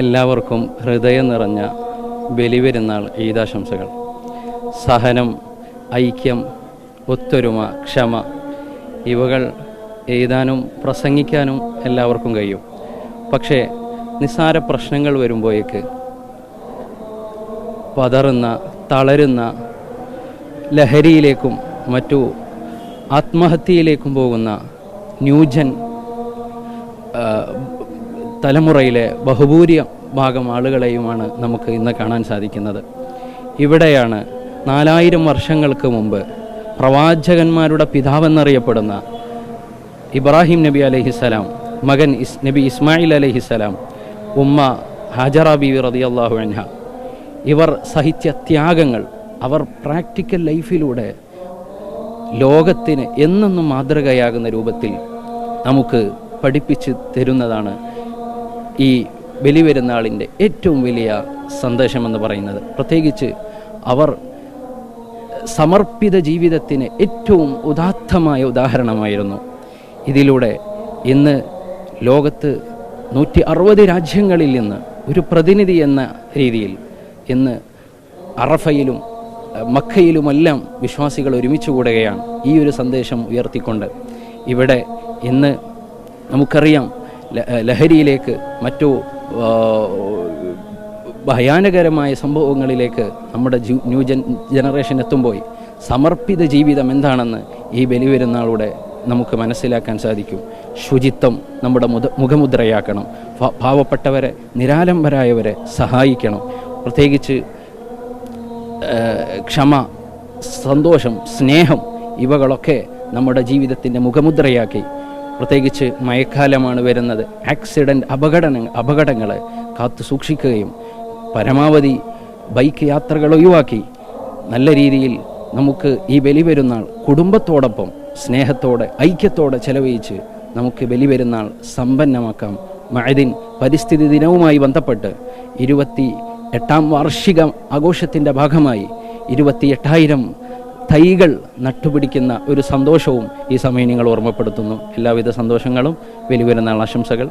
എല്ലാവർക്കും ഹൃദയം നിറഞ്ഞ ബലിപെരുന്നാൾ ഈദാശംസകൾ. സഹനം ഐക്യം ഒത്തൊരുമ ക്ഷമ ഇവകൾ എഴുതാനും പ്രസംഗിക്കാനും എല്ലാവർക്കും കഴിയും. പക്ഷേ നിസ്സാര പ്രശ്നങ്ങൾ വരുമ്പോഴേക്ക് പതറുന്ന തളരുന്ന ലഹരിയിലേക്കും മറ്റു ആത്മഹത്യയിലേക്കും പോകുന്ന ന്യൂജൻ തലമുറയിലെ ബഹുഭൂരി ഭാഗം ആളുകളെയുമാണ് നമുക്ക് ഇന്ന് കാണാൻ സാധിക്കുന്നത്. ഇവിടെയാണ് നാലായിരം വർഷങ്ങൾക്ക് മുമ്പ് പ്രവാചകന്മാരുടെ പിതാവെന്നറിയപ്പെടുന്ന ഇബ്രാഹിം നബി അലഹിസ്സലാം മകൻ ഇസ് നബി ഇസ്മായിൽ അലഹിസ്സലാം ഉമ്മ ഹാജറ റതി റളിയല്ലാഹു അൻഹ. ഇവർ സഹിച്ച ത്യാഗങ്ങൾ അവർ പ്രാക്ടിക്കൽ ലൈഫിലൂടെ ലോകത്തിന് എന്നെന്നും മാതൃകയാകുന്ന രൂപത്തിൽ നമുക്ക് പഠിപ്പിച്ച് തരുന്നതാണ് ഈ ബലിപെരുന്നാളിന്റെ ഏറ്റവും വലിയ സന്ദേശമെന്ന് പറയുന്നത്. പ്രത്യേകിച്ച് അവർ സമർപ്പിത ജീവിതത്തിന് ഏറ്റവും ഉദാത്തമായ ഉദാഹരണമായിരുന്നു. ഇതിലൂടെ ഇന്ന് ലോകത്ത് നൂറ്റി അറുപത് രാജ്യങ്ങളിൽ നിന്ന് ഒരു പ്രതിനിധി എന്ന രീതിയിൽ ഇന്ന് അറഫയിലും മക്കയിലുമെല്ലാം വിശ്വാസികൾ ഒരുമിച്ച് കൂടുകയാണ്. ഈ ഒരു സന്ദേശം ഉയർത്തിക്കൊണ്ട് ഇവിടെ ഇന്ന് നമുക്കറിയാം ലഹരിയിലേക്ക് മറ്റു ഭയാനകരമായ സംഭവങ്ങളിലേക്ക് നമ്മുടെ ന്യൂ ജൻ ജനറേഷൻ എത്തുമ്പോൾ സമർപ്പിത ജീവിതം എന്താണെന്ന് ഈ ബലിപെരുന്നാളൂടെ നമുക്ക് മനസ്സിലാക്കാൻ സാധിക്കും. ശുചിത്വം നമ്മുടെ മുത മുഖമുദ്രയാക്കണം. പാവപ്പെട്ടവരെ നിരാലംബരായവരെ സഹായിക്കണം. പ്രത്യേകിച്ച് ക്ഷമ സന്തോഷം സ്നേഹം ഇവകളൊക്കെ നമ്മുടെ ജീവിതത്തിന്റെ മുഖമുദ്രയാക്കി പ്രത്യേകിച്ച് മഴക്കാലമാണ് വരുന്നത്. ആക്സിഡന്റ് അപകടങ്ങൾ അപകടങ്ങൾ കാത്തു സൂക്ഷിക്കുകയും പരമാവധി ബൈക്ക് യാത്രകൾ ഒഴിവാക്കി നല്ല രീതിയിൽ നമുക്ക് ഈ ബലി പെരുന്നാൾ കുടുംബത്തോടൊപ്പം സ്നേഹത്തോടെ ഐക്യത്തോടെ ചെലവഴിച്ച് നമുക്ക് ബലി പെരുന്നാൾ സമ്പന്നമാക്കാം. മഴദിൻ പരിസ്ഥിതി ദിനവുമായി ബന്ധപ്പെട്ട് ഇരുപത്തി എട്ടാം വാർഷിക ആഘോഷത്തിന്റെ ഭാഗമായി ഇരുപത്തി എട്ടായിരം തൈകൾ നട്ടുപിടിക്കുന്ന ഒരു സന്തോഷവും ഈ സമയം നിങ്ങൾ ഓർമ്മപ്പെടുത്തുന്നു. എല്ലാവിധ സന്തോഷങ്ങളും വലിയ പെരുന്നാൾ ആശംസകൾ.